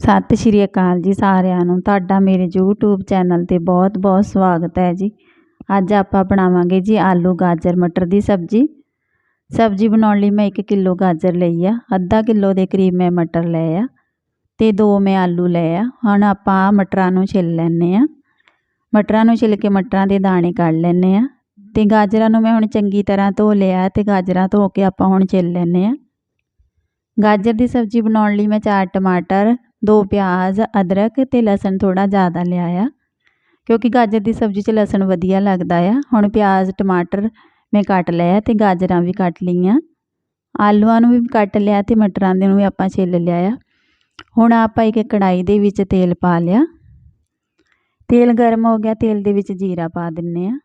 ਸਤਿ ਸ਼੍ਰੀ ਅਕਾਲ ਜੀ ਸਾਰਿਆਂ ਨੂੰ। ਤੁਹਾਡਾ ਮੇਰੇ YouTube ਚੈਨਲ 'ਤੇ ਬਹੁਤ-ਬਹੁਤ ਸਵਾਗਤ ਹੈ ਜੀ। ਅੱਜ ਆਪਾਂ ਬਣਾਵਾਂਗੇ ਜੀ ਆਲੂ ਗਾਜਰ ਮਟਰ ਦੀ ਸਬਜ਼ੀ। ਸਬਜ਼ੀ ਬਣਾਉਣ ਲਈ ਮੈਂ 1 ਕਿਲੋ ਗਾਜਰ ਲਈ ਆ, ਅੱਧਾ ਕਿਲੋ ਦੇ ਕਰੀਬ ਮੈਂ ਮਟਰ ਲਏ ਆ ਤੇ ਦੋ ਮੈਂ ਆਲੂ ਲਏ ਆ। ਹੁਣ ਆਪਾਂ ਮਟਰਾਂ ਨੂੰ ਛਿੱਲ ਲੈਣੇ ਆ। ਮਟਰਾਂ ਨੂੰ ਛਿੱਲ ਕੇ ਮਟਰਾਂ ਦੇ ਦਾਣੇ ਕੱਢ ਲੈਣੇ ਆ ਤੇ ਗਾਜਰਾਂ ਨੂੰ ਮੈਂ ਹੁਣ ਚੰਗੀ ਤਰ੍ਹਾਂ ਧੋ ਲਿਆ ਤੇ ਗਾਜਰਾਂ ਧੋ ਕੇ ਆਪਾਂ ਹੁਣ ਛਿੱਲ ਲੈਣੇ ਆ। ਗਾਜਰ ਦੀ ਸਬਜ਼ੀ ਬਣਾਉਣ ਲਈ ਮੈਂ ਚਾਰ ਟਮਾਟਰ ਦੋ ਪਿਆਜ਼, ਅਦਰਕ ਅਤੇ ਲਸਣ ਥੋੜ੍ਹਾ ਜ਼ਿਆਦਾ ਲਿਆ ਆ ਕਿਉਂਕਿ ਗਾਜਰ ਦੀ ਸਬਜ਼ੀ 'ਚ ਲਸਣ ਵਧੀਆ ਲੱਗਦਾ ਆ। ਹੁਣ ਪਿਆਜ਼, ਟਮਾਟਰ ਮੈਂ ਕੱਟ ਲਿਆ ਅਤੇ ਗਾਜਰਾਂ ਵੀ ਕੱਟ ਲਈਆਂ। ਆਲੂਆਂ ਨੂੰ ਵੀ ਕੱਟ ਲਿਆ ਅਤੇ ਮਟਰਾਂ ਦੇ ਨੂੰ ਵੀ ਆਪਾਂ ਛਿੱਲ ਲਿਆ ਆ। ਹੁਣ ਆਪਾਂ ਇੱਕ ਕੜਾਈ ਦੇ ਵਿੱਚ ਤੇਲ ਪਾ ਲਿਆ। ਤੇਲ ਗਰਮ ਹੋ ਗਿਆ, ਤੇਲ ਦੇ ਵਿੱਚ ਜੀਰਾ ਪਾ ਦਿੰਨੇ ਆ।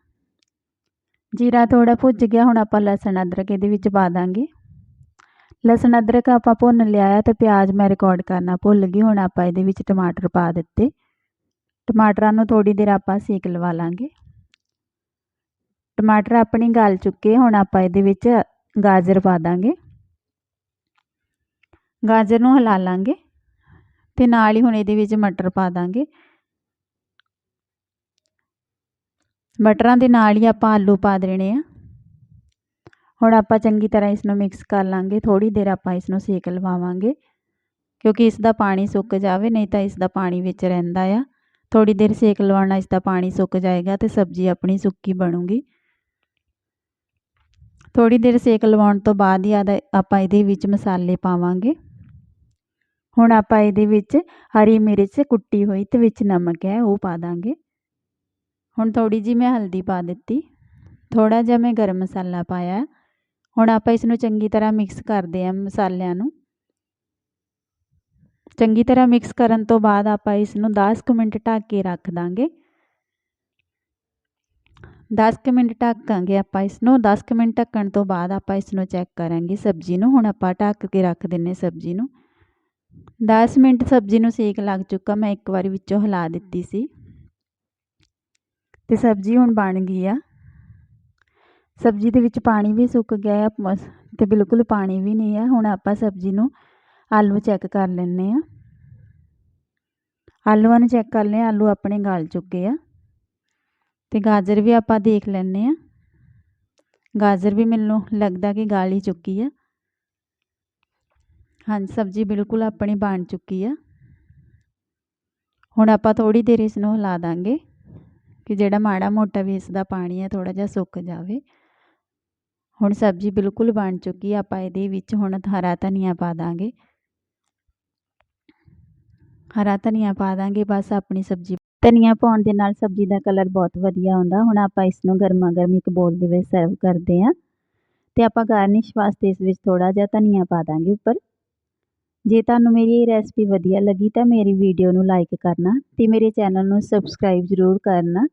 ਜੀਰਾ ਥੋੜਾ ਭੁੱਜ ਗਿਆ, ਹੁਣ ਆਪਾਂ ਲਸਣ, ਅਦਰਕ ਇਹਦੇ ਵਿੱਚ ਪਾ ਦਾਂਗੇ। ਲਸਣ ਅਦਰਕ ਆਪਾਂ ਭੁੰਨ ਲਿਆ ਤੇ ਪਿਆਜ਼ ਮੈਂ ਰਿਕਾਰਡ ਕਰਨਾ, ਭੁੱਲ ਗਈ, ਹੁਣ ਆਪਾਂ ਇਹਦੇ ਵਿੱਚ ਟਮਾਟਰ ਪਾ ਦਿੱਤੇ। ਟਮਾਟਰਾਂ ਨੂੰ ਥੋੜੀ ਦੇਰ ਆਪਾਂ ਸੇਕ ਲਵਾ ਲਾਂਗੇ। ਟਮਾਟਰ ਆਪਣੀ ਗਲ ਚੁੱਕੇ, ਹੁਣ ਆਪਾਂ ਇਹਦੇ ਵਿੱਚ ਗਾਜਰ ਪਾ ਦਾਂਗੇ। ਗਾਜਰ ਨੂੰ ਹਿਲਾ ਲਾਂਗੇ ਤੇ ਨਾਲ ਹੀ ਹੁਣ ਇਹਦੇ ਵਿੱਚ ਮਟਰ ਪਾ ਦਾਂਗੇ। ਮਟਰਾਂ ਦੇ ਨਾਲ ਹੀ ਆਪਾਂ ਆਲੂ ਪਾ ਦੇਣੇ ਆ। ਹੁਣ ਆਪਾਂ ਚੰਗੀ ਤਰ੍ਹਾਂ ਇਸ ਨੂੰ ਮਿਕਸ ਕਰ ਲਾਂਗੇ ਥੋੜੀ ਦੇਰ ਆਪਾਂ ਇਸ ਨੂੰ ਸੇਕ ਲਵਾਵਾਂਗੇ, ਕਿਉਂਕਿ ਇਸ ਦਾ ਪਾਣੀ ਸੁੱਕ ਜਾਵੇ, ਨਹੀਂ ਤਾਂ ਇਸ ਦਾ ਪਾਣੀ ਵਿੱਚ ਰਹਿੰਦਾ ਆ। ਥੋੜੀ ਦੇਰ ਸੇਕ ਲਵਾਉਣਾ ਇਸ ਦਾ ਪਾਣੀ ਸੁੱਕ ਜਾਏਗਾ ਤੇ ਸਬਜ਼ੀ ਆਪਣੀ ਸੁੱਕੀ ਬਣੂਗੀ। ਥੋੜੀ ਦੇਰ ਸੇਕ ਲਵਾਉਣ ਤੋਂ ਬਾਅਦ ਹੀ, ਆਪਾਂ ਇਹਦੇ ਵਿੱਚ ਮਸਾਲੇ ਪਾਵਾਂਗੇ। ਹੁਣ ਆਪਾਂ ਇਹਦੇ ਵਿੱਚ ਹਰੀ ਮਿਰਚ ਕੁੱਟੀ ਹੋਈ ਤੇ ਵਿੱਚ ਨਮਕ ਹੈ, ਉਹ ਪਾ ਦਾਂਗੇ। ਹੁਣ ਥੋੜੀ ਜੀ ਮੈਂ ਹਲਦੀ ਪਾ ਦਿੱਤੀ। ਥੋੜਾ ਜਿਹਾ ਮੈਂ ਗਰਮ ਮਸਾਲਾ ਪਾਇਆ। ਹੁਣ ਆਪਾਂ ਇਸ ਨੂੰ ਚੰਗੀ ਤਰ੍ਹਾਂ ਮਿਕਸ ਕਰਦੇ ਹਾਂ ਮਸਾਲਿਆਂ ਨੂੰ। ਚੰਗੀ ਤਰ੍ਹਾਂ ਮਿਕਸ ਕਰਨ ਤੋਂ ਬਾਅਦ ਆਪਾਂ ਇਸ ਨੂੰ 10 ਮਿੰਟ ਢੱਕ ਕੇ ਰੱਖ ਦਾਂਗੇ। 10 ਮਿੰਟ ਢੱਕਾਂਗੇ ਆਪਾਂ ਇਸ ਨੂੰ 10 ਮਿੰਟ ਢੱਕਣ ਤੋਂ ਬਾਅਦ ਆਪਾਂ ਇਸ ਨੂੰ ਚੈੱਕ ਕਰਾਂਗੇ ਸਬਜ਼ੀ ਨੂੰ। ਹੁਣ ਆਪਾਂ ਢੱਕ ਕੇ ਰੱਖ ਦਿੰਨੇ ਸਬਜ਼ੀ ਨੂੰ। 10 ਮਿੰਟ ਸਬਜ਼ੀ ਨੂੰ ਸੇਕ ਲੱਗ ਚੁੱਕਾ। ਮੈਂ ਇੱਕ ਵਾਰੀ ਵਿੱਚੋਂ ਹਿਲਾ ਦਿੱਤੀ ਸੀ। ਤੇ ਸਬਜ਼ੀ ਹੁਣ ਬਣ ਗਈ ਆ। ਸਬਜ਼ੀ ਦੇ ਵਿੱਚ ਪਾਣੀ ਵੀ ਸੁੱਕ ਗਿਆ ਆ ਤੇ ਬਿਲਕੁਲ ਪਾਣੀ ਵੀ ਨਹੀਂ ਆ ਹੁਣ ਆਪਾਂ ਸਬਜ਼ੀ ਨੂੰ ਆਲੂ ਚੈੱਕ ਕਰ ਲੈਣੇ ਆ ਆਲੂਆਂ ਨੂੰ ਚੈੱਕ ਕਰ ਲਿਆ, ਆਲੂ ਆਪਣੇ ਗਲ ਚੁੱਕੇ ਆ। ਤੇ ਗਾਜਰ ਵੀ ਆਪਾਂ ਦੇਖ ਲੈਣੇ ਆ ਗਾਜਰ ਵੀ ਮੈਨੂੰ ਲੱਗਦਾ ਕਿ ਗਾਲ ਹੀ ਚੁੱਕੀ ਆ। ਹਾਂ ਸਬਜ਼ੀ ਬਿਲਕੁਲ ਆਪਣੀ ਬਣ ਚੁੱਕੀ ਆ। ਹੁਣ ਆਪਾਂ ਥੋੜੀ ਦੇਰ ਇਸ ਨੂੰ ਹਿਲਾ ਦਾਂਗੇ ਕਿ ਜਿਹੜਾ ਮਾੜਾ ਮੋਟਾ ਵੀ ਇਸ ਦਾ ਪਾਣੀ ਹੈ ਥੋੜਾ ਜਿਹਾ ਸੁੱਕ ਜਾਵੇ। ਹੁਣ ਸਬਜ਼ੀ ਬਿਲਕੁਲ ਬਣ ਚੁੱਕੀ ਆ, ਆਪਾਂ ਇਹਦੇ ਵਿੱਚ ਹੁਣ ਹਰਾ ਧਨੀਆ ਪਾ ਦਾਂਗੇ। ਹਰਾ ਧਨੀਆ ਪਾ ਦਾਂਗੇ, ਬਸ ਆਪਣੀ ਸਬਜ਼ੀ ਧਨੀਆ ਪਾਉਣ ਦੇ ਨਾਲ ਸਬਜ਼ੀ ਦਾ ਕਲਰ ਬਹੁਤ ਵਧੀਆ ਆਉਂਦਾ। ਹੁਣ ਆਪਾਂ ਇਸ ਨੂੰ ਗਰਮਾ ਗਰਮ ਇੱਕ ਬੋਲ ਦੇ ਵਿੱਚ ਸਰਵ ਕਰਦੇ ਆਂ ਤੇ ਆਪਾਂ ਗਾਰਨਿਸ਼ ਵਾਸਤੇ ਇਸ ਵਿੱਚ ਥੋੜਾ ਜਿਹਾ ਧਨੀਆ ਪਾ ਦਾਂਗੇ ਉੱਪਰ। ਜੇ ਤੁਹਾਨੂੰ ਮੇਰੀ ਇਹ ਰੈਸਪੀ ਵਧੀਆ ਲੱਗੀ ਤਾਂ ਮੇਰੀ ਵੀਡੀਓ ਨੂੰ ਲਾਈਕ ਕਰਨਾ ਤੇ ਮੇਰੇ ਚੈਨਲ ਨੂੰ ਸਬਸਕ੍ਰਾਈਬ ਜ਼ਰੂਰ ਕਰਨਾ।